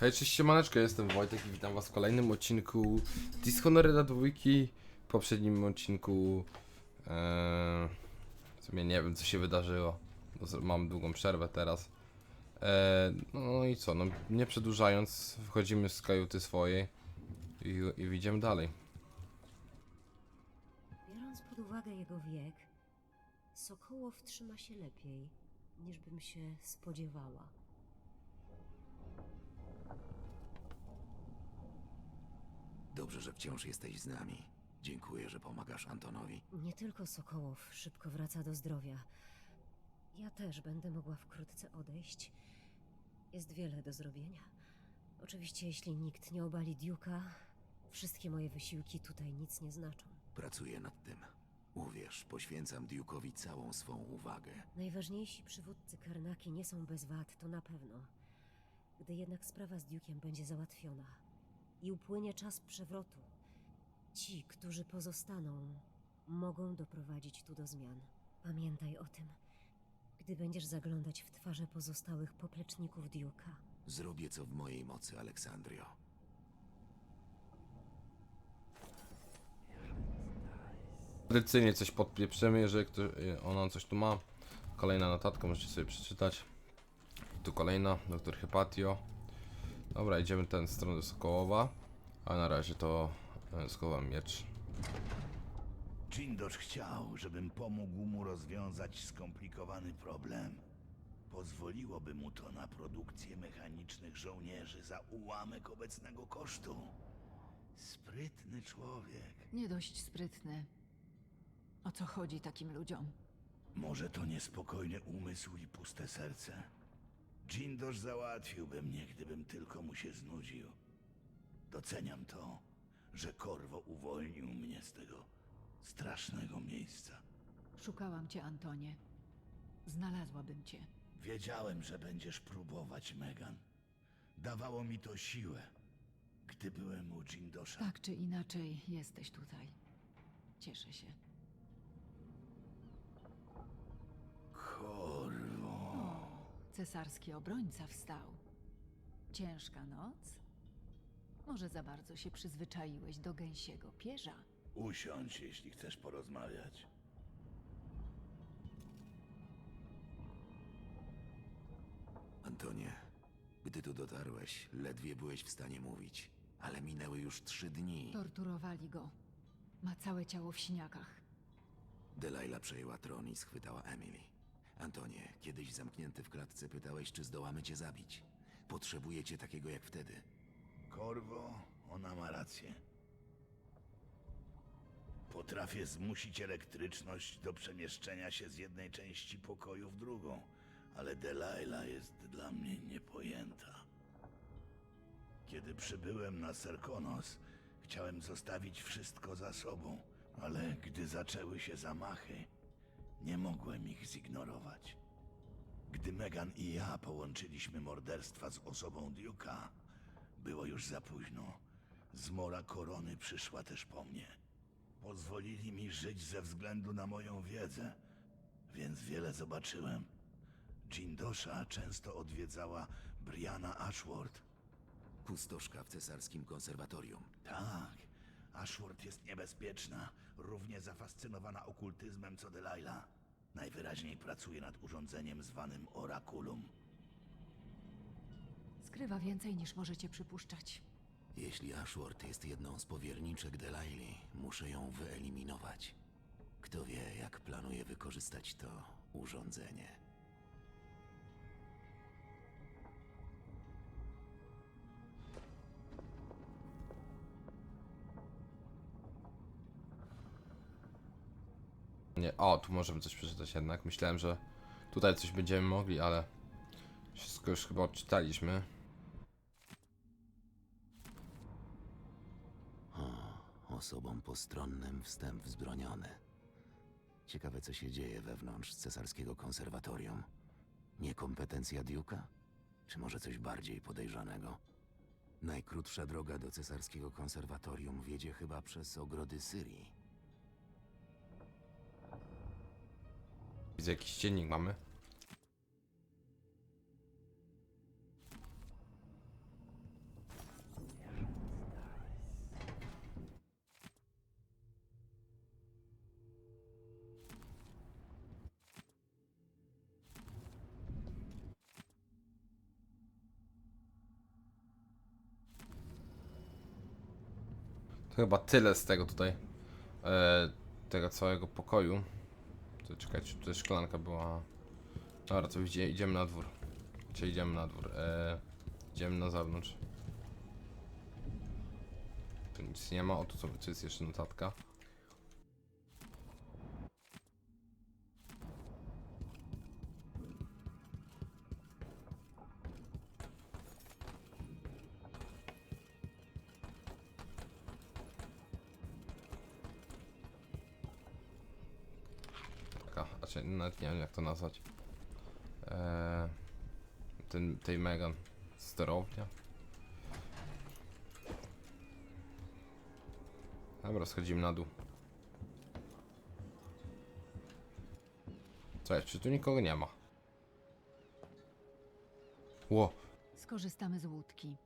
Hej, cześć, siemaneczko, jestem Wojtek i witam was w kolejnym odcinku Dishonored 2. W poprzednim odcinku e, w sumie nie wiem co się wydarzyło. z- Mam długą przerwę teraz. E, no i co, no nie przedłużając, wchodzimy z kajuty swojej i, i idziemy dalej. Biorąc pod uwagę jego wiek, Sokołow trzyma się lepiej, niż bym się spodziewała. Dobrze, że wciąż jesteś z nami. Dziękuję, że pomagasz Antonowi. Nie tylko Sokołow szybko wraca do zdrowia. Ja też będę mogła wkrótce odejść. Jest wiele do zrobienia. Oczywiście, jeśli nikt nie obali Duke'a, wszystkie moje wysiłki tutaj nic nie znaczą. Pracuję nad tym. Uwierz, poświęcam Duke'owi całą swą uwagę. Najważniejsi przywódcy Karnaki nie są bez wad, to na pewno. Gdy jednak sprawa z Duke'iem będzie załatwiona i upłynie czas przewrotu, ci, którzy pozostaną, mogą doprowadzić tu do zmian. Pamiętaj o tym, gdy będziesz zaglądać w twarze pozostałych popleczników Duke'a. Zrobię co w mojej mocy, Aleksandrio. Tradycyjnie coś podpieprzymy, jeżeli ktoś, ona coś tu ma. Kolejna notatka, możecie sobie przeczytać. Tu kolejna, doktor Hepatio. Dobra, idziemy w tę stronę Sokołowa. A na razie to e, schowam miecz. Jindosz chciał, żebym pomógł mu rozwiązać skomplikowany problem. Pozwoliłoby mu to na produkcję mechanicznych żołnierzy za ułamek obecnego kosztu. Sprytny człowiek. Nie dość sprytny. O co chodzi takim ludziom? Może to niespokojny umysł i puste serce. Jindosz załatwiłby mnie, gdybym tylko mu się znudził. Doceniam to, że Korwo uwolnił mnie z tego strasznego miejsca. Szukałam cię, Antonie. Znalazłabym cię. Wiedziałem, że będziesz próbować, Megan. Dawało mi to siłę, gdy byłem u Jindosza. Tak czy inaczej, jesteś tutaj. Cieszę się. Korwo. Cesarski obrońca wstał. Ciężka noc? Może za bardzo się przyzwyczaiłeś do gęsiego pierza? Usiądź, jeśli chcesz porozmawiać. Antonie, gdy tu dotarłeś, ledwie byłeś w stanie mówić. Ale minęły już trzy dni. Torturowali go. Ma całe ciało w siniakach. Delilah przejęła tron i schwytała Emily. Antonie, kiedyś zamknięty w klatce pytałeś, czy zdołamy cię zabić. Potrzebuję cię takiego jak wtedy. Korwo, ona ma rację. Potrafię zmusić elektryczność do przemieszczenia się z jednej części pokoju w drugą, ale Delilah jest dla mnie niepojęta. Kiedy przybyłem na Serkonos, chciałem zostawić wszystko za sobą, ale gdy zaczęły się zamachy, nie mogłem ich zignorować. Gdy Megan i ja połączyliśmy morderstwa z osobą Duke'a, było już za późno. Zmora korony przyszła też po mnie. Pozwolili mi żyć ze względu na moją wiedzę, więc wiele zobaczyłem. Jindosza często odwiedzała Brianna Ashworth. Pustoszka w cesarskim konserwatorium. Tak, Ashworth jest niebezpieczna, równie zafascynowana okultyzmem co Delilah. Najwyraźniej pracuje nad urządzeniem zwanym Orakulum. Skrywa więcej niż możecie przypuszczać. Jeśli Ashworth jest jedną z powierniczek Delaili, muszę ją wyeliminować. Kto wie, jak planuje wykorzystać to urządzenie. Nie, o, tu możemy coś przeczytać jednak. Myślałem, że tutaj coś będziemy mogli, ale wszystko już chyba odczytaliśmy. Osobom postronnym wstęp wzbroniony. Ciekawe, co się dzieje wewnątrz cesarskiego konserwatorium. Niekompetencja Duke'a? Czy może coś bardziej podejrzanego? Najkrótsza droga do cesarskiego konserwatorium wiedzie chyba przez ogrody Syrii. Widzę jakiś dziennik mamy. Chyba tyle z tego tutaj, e, tego całego pokoju. To czekajcie, tutaj szklanka była. Dobra, to idzie, idziemy na dwór. Czy idziemy na dwór? E, idziemy na zewnątrz. Tu nic nie ma. O, tu, co, tu jest jeszcze notatka. Znaczy nawet nie wiem jak to nazwać. Eee, ten, tej Megan sterownia. Dobra, schodzimy na dół. Cześć, czy tu nikogo nie ma? Ło, Skorzystamy z łódki.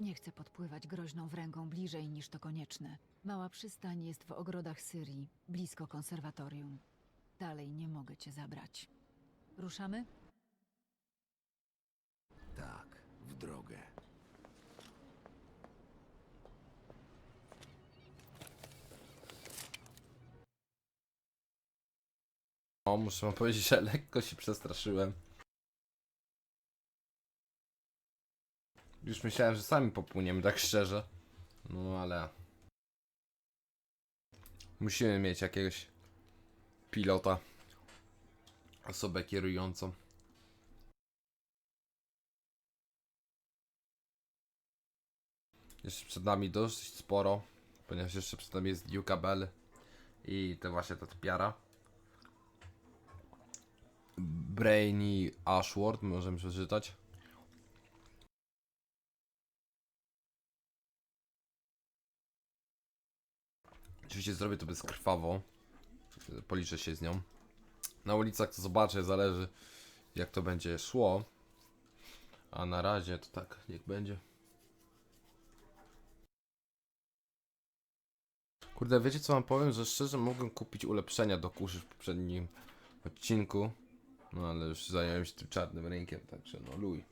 Nie chcę podpływać groźną wręgą bliżej niż to konieczne. Mała przystań jest w ogrodach Syrii, blisko konserwatorium. Dalej nie mogę cię zabrać. Ruszamy? Tak, w drogę. o, muszę wam powiedzieć, że lekko się przestraszyłem. Już myślałem, że sami popłyniemy, tak szczerze. No ale... Musimy mieć jakiegoś pilota. Osobę kierującą. Jeszcze przed nami dosyć sporo, ponieważ jeszcze przed nami jest Duke Bell i to właśnie ta typiara. Brainy Ashworth, możemy przeczytać. Oczywiście zrobię to bezkrwawo. Policzę się z nią. Na ulicach to zobaczę, zależy jak to będzie szło. A na razie to tak, niech będzie. Kurde, wiecie co wam powiem, że szczerze mogłem kupić ulepszenia do kuszy w poprzednim odcinku. No ale już zająłem się tym czarnym rynkiem, także no luj.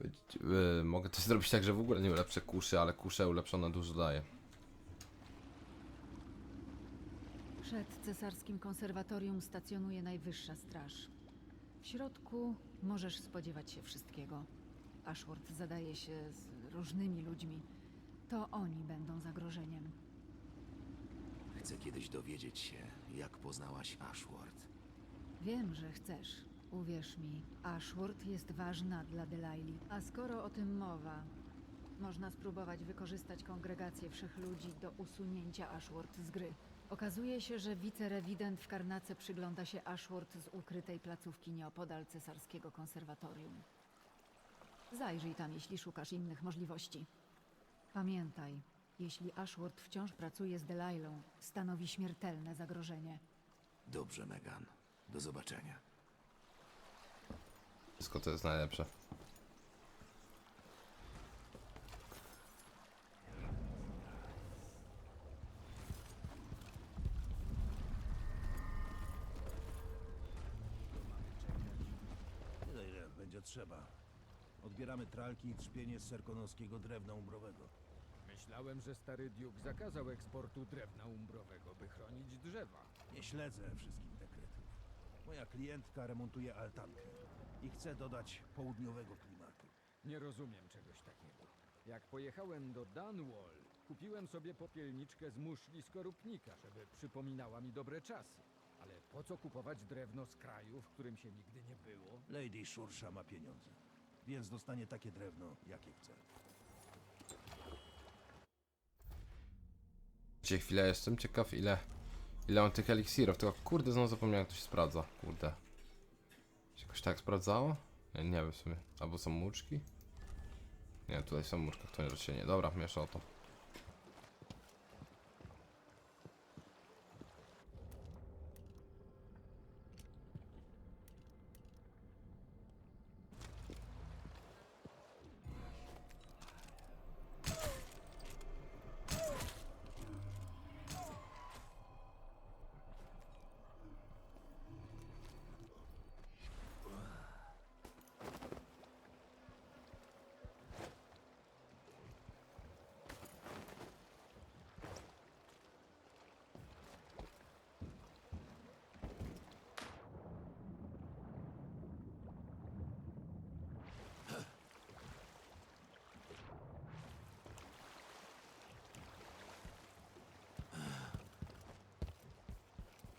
Być- yy, mogę to zrobić tak, że w ogóle nie ulepszę kuszy, ale kusze ulepszone dużo daje. Przed cesarskim konserwatorium stacjonuje najwyższa straż. W środku możesz spodziewać się wszystkiego. Ashworth zadaje się z różnymi ludźmi. To oni będą zagrożeniem. Chcę kiedyś dowiedzieć się, jak poznałaś Ashworth. Wiem, że chcesz. Uwierz mi, Ashworth jest ważna dla Delaili. A skoro o tym mowa, można spróbować wykorzystać kongregację wszechludzi do usunięcia Ashworth z gry. Okazuje się, że wicerewident w Karnace przygląda się Ashworth z ukrytej placówki nieopodal cesarskiego konserwatorium. Zajrzyj tam, jeśli szukasz innych możliwości. Pamiętaj, jeśli Ashworth wciąż pracuje z Delailą, stanowi śmiertelne zagrożenie. Dobrze, Megan. Do zobaczenia. Wszystko to jest najlepsze. Tyle ile będzie trzeba. Odbieramy tralki i trzpienie z serkonowskiego drewna umbrowego. Myślałem, że stary Duke zakazał eksportu drewna umbrowego, by chronić drzewa. Nie śledzę wszystkich dekretów. Moja klientka remontuje altankę i chce dodać południowego klimatu. Nie rozumiem czegoś takiego. Jak pojechałem do Dunwall, kupiłem sobie popielniczkę z muszli skorupnika, żeby przypominała mi dobre czasy. Po co kupować drewno z kraju, w którym się nigdy nie było? Lady Shursha ma pieniądze, więc dostanie takie drewno, jakie chce. Cię chwilę jestem ciekaw ile ile mam tych eliksirów, tylko kurde znowu zapomniałem jak to się sprawdza, kurde. Się jakoś tak sprawdzało? Nie, nie wiem w sumie. Albo są muczki? Nie, tutaj są muczka, to nie, się nie. Dobra, miesza o to.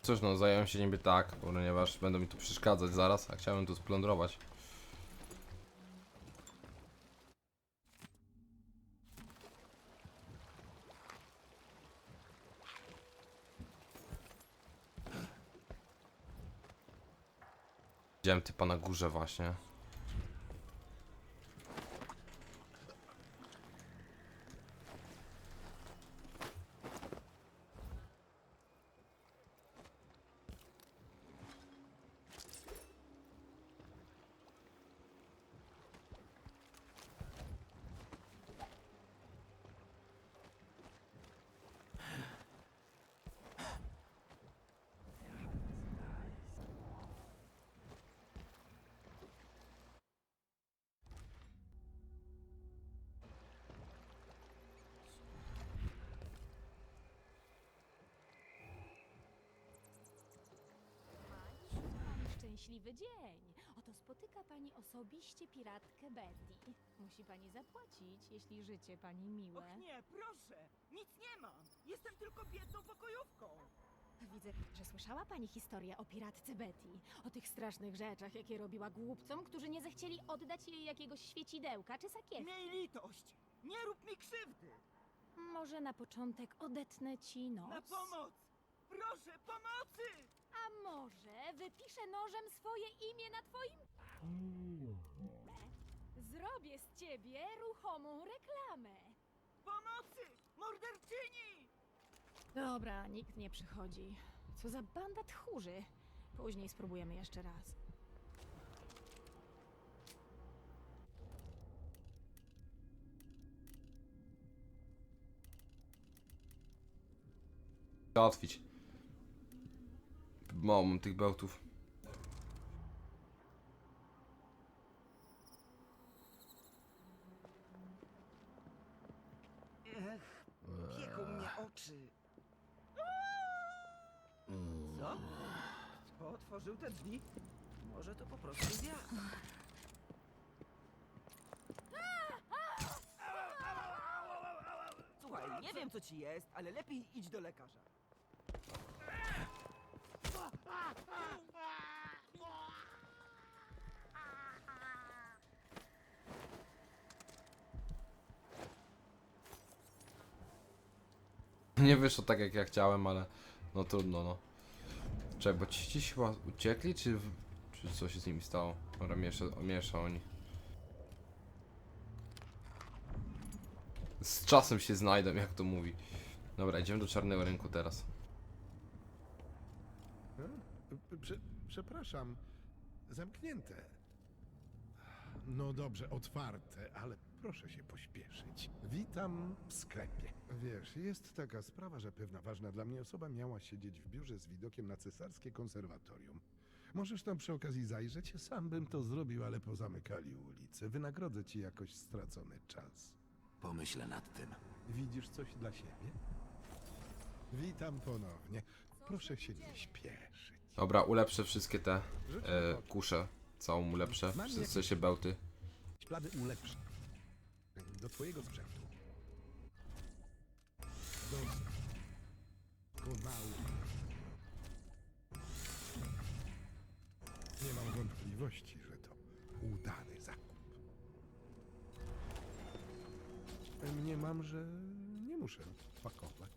Cóż no, zająłem się niby tak, ponieważ będą mi tu przeszkadzać zaraz, a chciałem tu splądrować. Widziałem typa na górze właśnie. Pani szczęśliwy dzień. Oto spotyka pani osobiście piratkę Betty. Musi pani zapłacić, jeśli życie pani miłe. Och nie, proszę! Nic nie mam! Jestem tylko biedną pokojówką! Widzę, że słyszała pani historię o piratce Betty. O tych strasznych rzeczach, jakie robiła głupcom, którzy nie zechcieli oddać jej jakiegoś świecidełka czy sakiewki. Miej litość! Nie rób mi krzywdy! Może na początek odetnę ci nos. Na pomoc! Proszę, pomocy! A może wypiszę nożem swoje imię na twoim... Zrobię z ciebie ruchomą reklamę. Pomocy! Morderczyni! Dobra, nikt nie przychodzi. Co za banda tchórzy. Później spróbujemy jeszcze raz. Załatwić. Mało mam tych bełtów. Ech, pieką mnie oczy. Co? Kto otworzył te drzwi? Może to po prostu wiatr. Słuchaj, nie wiem co ci jest, ale lepiej idź do lekarza. Nie wyszło tak jak ja chciałem, ale no trudno no. Czekaj, bo ci gdzieś chyba uciekli, czy, czy coś się z nimi stało? Dobra, miesza, miesza oni. Z czasem się znajdą, jak to mówi. Dobra, idziemy do czarnego rynku teraz. Prze, przepraszam, zamknięte. No dobrze, otwarte, ale proszę się pośpieszyć. Witam w sklepie. Wiesz, jest taka sprawa, że pewna ważna dla mnie osoba miała siedzieć w biurze z widokiem na cesarskie konserwatorium. Możesz tam przy okazji zajrzeć? Sam bym to zrobił, ale pozamykali ulice. Wynagrodzę ci jakoś stracony czas. Pomyślę nad tym. Widzisz coś dla siebie? Witam ponownie. Proszę się nie śpieszyć. Dobra, ulepszę wszystkie te e, kusze. Całą ulepszę. Wszystkie się bełty. Plany ulepszeń do twojego sprzętu. Doskonałe. Nie mam wątpliwości, że to udany zakup. Nie mam, że nie muszę pakować.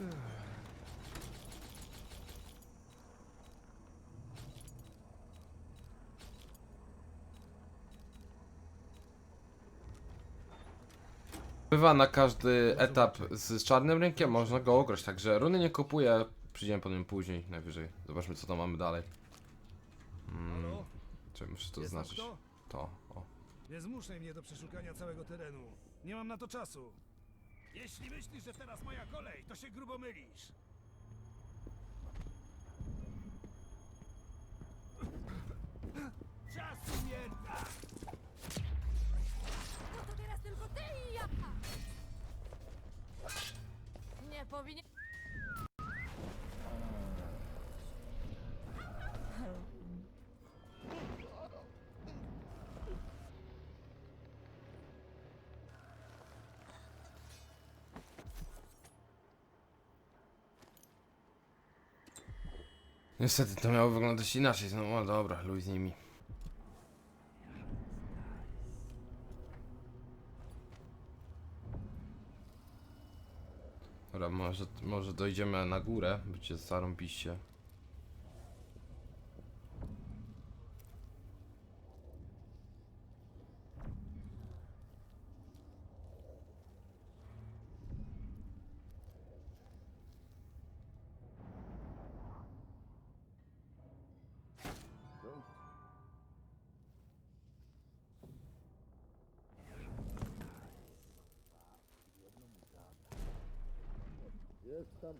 Ech. Bywa na każdy etap z czarnym rynkiem, można go ograć, także runy nie kupuję, przyjdziemy po nim później, najwyżej. Zobaczmy co tam mamy dalej. Mm, czy muszę to Jest tam znaczyć? kto? To, o. Nie zmuszaj mnie do przeszukania całego terenu. Nie mam na to czasu. Jeśli myślisz, że teraz moja kolej, to się grubo mylisz. Niestety to miało wyglądać inaczej, no ale dobra, luj z nimi. Dobra, może, może dojdziemy na górę, bycie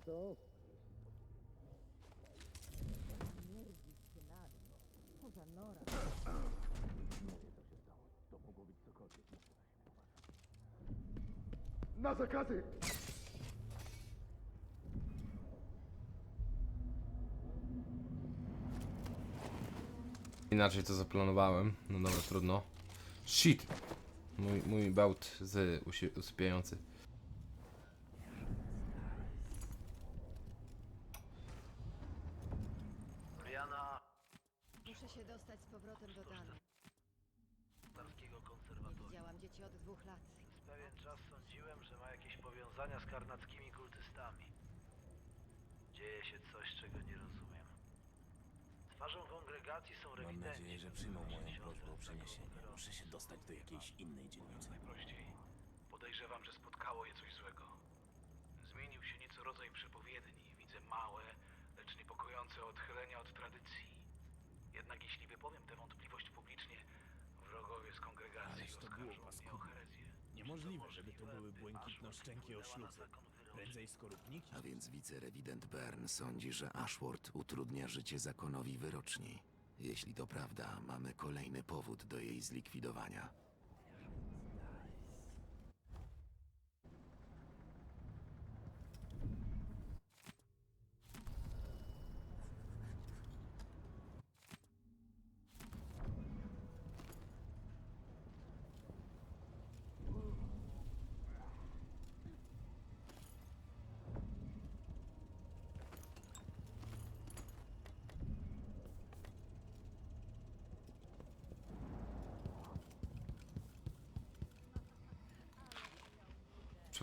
zarąbiście. Na zakazy! Inaczej to zaplanowałem. No dobra, trudno. Shit! Mój, mój bełt z usi- usypiający. Briana Muszę się dostać z powrotem do Danu. Starskiego Nie Konserwatorium. widziałam dzieci od dwóch lat. Przez pewien czas sądziłem, że ma jakieś powiązania z karnackimi kultystami. Dzieje się coś, czego nie rozumiem. Twarzą kongregacji są rewidenci. Mam nadzieję, że przyjmą moją prośbę o przeniesienie. Muszę się dostać do jakiejś innej dzielnicy. Najprościej. Podejrzewam, że spotkało je coś złego. Zmienił się nieco rodzaj przepowiedni. Widzę małe, lecz niepokojące odchylenia od tradycji. Jednak jeśli wypowiem tę wątpliwość publicznie, wrogowie z kongregacji oskarżą mnie o herezję. Niemożliwe, żeby to były błękitno-szczękie oślupy. Prędzej skorupniki. A więc wicerewident Bern sądzi, że Ashworth utrudnia życie zakonowi wyroczni. Jeśli to prawda, mamy kolejny powód do jej zlikwidowania.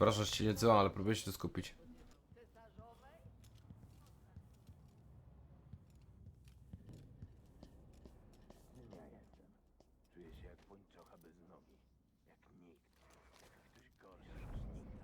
Przepraszam, że się nie dzwonię, ale próbuję się tu skupić. Czuję się jak pończocha bez nogi. Jak nikt. Jak ktoś gorszy niż nikt.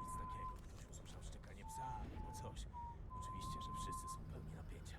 Nic takiego. Ktoś usłyszał szczekanie psa albo coś. Oczywiście, że wszyscy są pełni napięcia.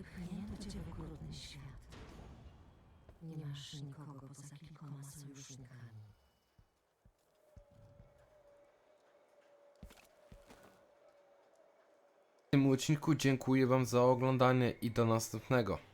Wypchnięto cię w okrutny świat. Nie masz nikogo poza kilkoma sojusznikami. W tym odcinku dziękuję wam za oglądanie i do następnego.